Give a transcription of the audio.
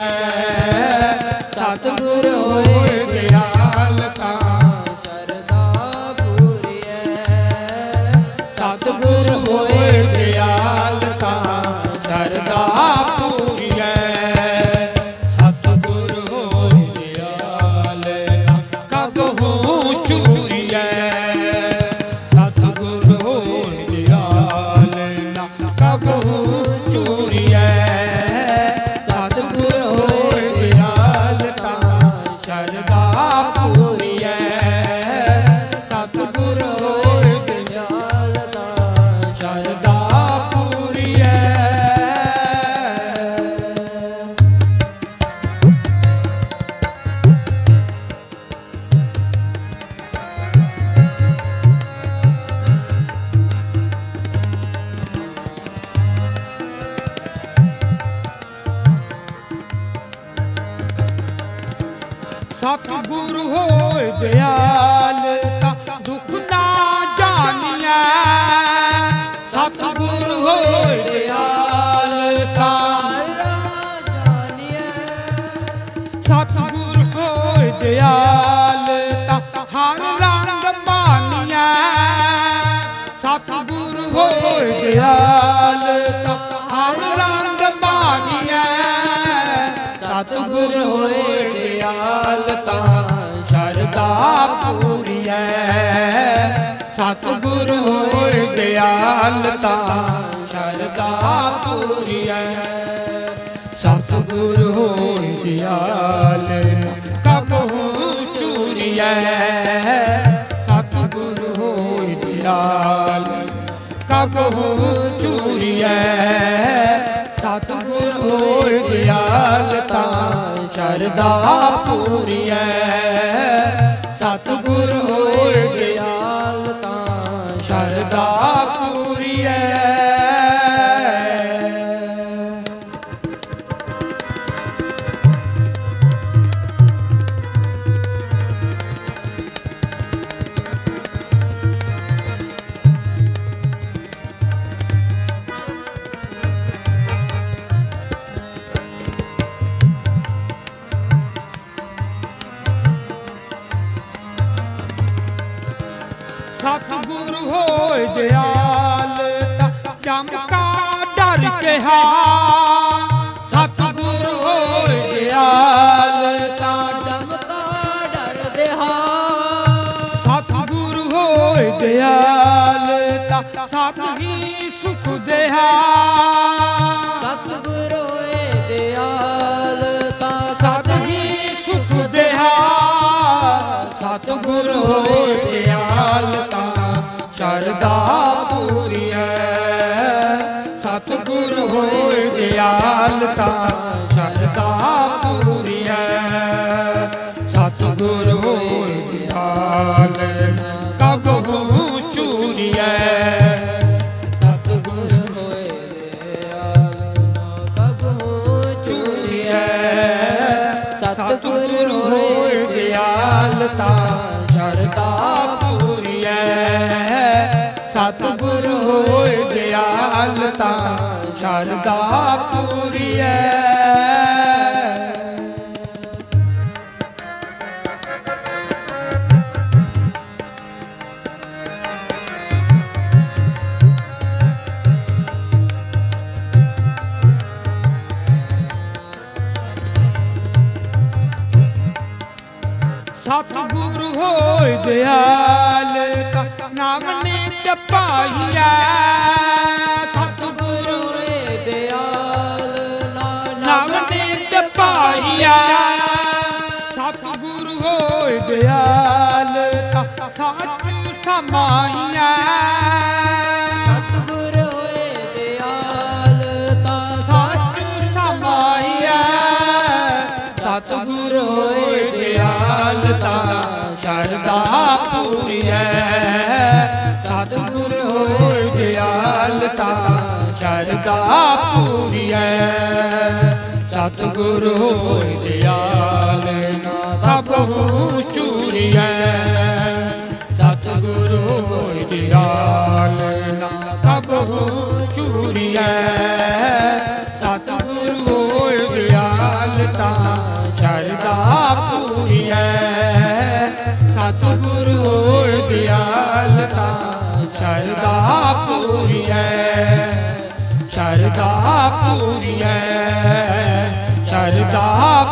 ਸਤਿਗੁਰ ਗੁਰ ਹੋਏ ਦਿਆਲ, ਤਾਂ ਦੁੱਖ ਨਾ ਜਾਣੀਐ। ਸਤਿਗੁਰ ਹੋਏ ਦਿਆਲ, ਤਾਂ ਜਾਣੀਐ ਸਤਿਗੁਰ ਹੋਏ ਦਿਆਲ, ਤਾਂ ਹਰ ਰੰਗ ਮਾਨੀਐ ਸਤਿਗੁਰ ਹੋਏ ਦਿਆਲ, ਤਾਂ ਹਰ ਰੰਗ ਸਤਿਗੁਰ ਹੋਏ ਦਿਆਲ ਤਾਂ ਸ਼ਰਦਾ ਪੂਰੀਐ ਸਤਿਗੁਰ ਹੋਏ ਦਿਆਲ ਤਾਂ ਸ਼ਰਦਾ ਪੂਰੀਐ ਸਤਿਗੁਰ ਹੋਇ ਦਿਆਲ ਕਬਹੂ ਚੂਰੀਐ ਸਤਿਗੁਰ ਹੋਇ ਦਿਆਲ ਕਬਹੂ ਤਾਂ ਸ਼ਰਦਾ ਪੂਰੀਐ। ਸਤਿਗੁਰ ਹੋਇ ਦਿਆਲ ਤਾਂ ਸ਼ਰਦਾ ਪੂਰੀਐ। ਸਤਿਗੁਰ ਹੋਏ ਦਿਆਲ ਜਮ ਕਾ ਡਰ ਕਿਹਾ ਸਤਿਗੁਰ ਹੋਏ ਦਿਆਲ ਤਾਂ ਜਮ ਕਾ ਡਰਦੇ ਹਾਂ ਸਤਿਗੁਰ ਹੋਏ ਦਿਆਲ ਤਾਂ ਸਤ ਹੀ ਸੁਖ ਦੇਹਾ ਸਤਿਗੁਰ ਹੋਏ ਦਿਆਲ ਤਾਂ ਸਤ ਹੀ ਸੁਖ ਦੇਹਾ ਸਤਿਗੁਰ ਹੋਏ ਦਿਆਲ ਤਾਂ ਸ਼ਰਦਾ ਪੂਰੀਐ ਸਤਿਗੁਰ ਹੋਏ ਦਿਆਲ ਕਬਹੂ ਚੂਰੀਐ ਸਤਿਗੁਰ ਹੋਏ ਦਿਆਲ ਕਬ ਹੋ ਚੂਰੀਐ ਸਤਿਗੁਰ ਹੋਏ ਦਿਆਲ ਤਾਂ ਸ਼ਰਦਾ ਸਤਿਗੁਰ ਹੋਏ ਦਿਆਲ ਤਾਂ ਸ਼ਰਦਾ ਪੂਰੀਐ ਸਤਿਗੁਰ ਹੋਏ ਦਿਆਲ ਤਾਂ ਨਾਮ ਨਿਤ ਪਾਈਐ ਸਤਿਗੁਰ ਦਿਆਲ ਨਾਮ ਨਾਨਕ ਨਿਤ ਪਾਈਐ ਸਤਿਗੁਰ ਹੋਏ ਦਿਆਲ ਤਾਂ ਸੱਚ ਸਮਾਈਐ। ਸਤਿਗੁਰ ਹੋਏ ਦਿਆਲ ਤਾਂ ਸੱਚ ਸਮਾਈਐ। ਸਤਿਗੁਰ ਹੋਏ ਦਿਆਲ ਤਾਂ ਸ਼ਰਦਾ ਪੂਰੀਐ। ਸਤਿਗੁਰ ਹੋਏ ਦਿਆਲ ਨਾ ਕਬਹੂ ਚੂਰੀਐ। ਸਤਿਗੁਰ ਹੋਏ ਦਿਆਲ ਨਾ ਕਬਹੂ ਚੂਰੀਐ। ਸਤਿਗੁਰ ਹੋਏ ਦਿਆਲ, ਤਾਂ ਸ਼ਰਦਾ ਪੂਰੀ ਹੈ ਸਤਿਗੁਰ ਦਿਆਲ, ਤਾਂ ਸ਼ਰਦਾ ਪੂਰੀ ਹੈ ਸ਼ਰਦਾ ਪੂਰੀ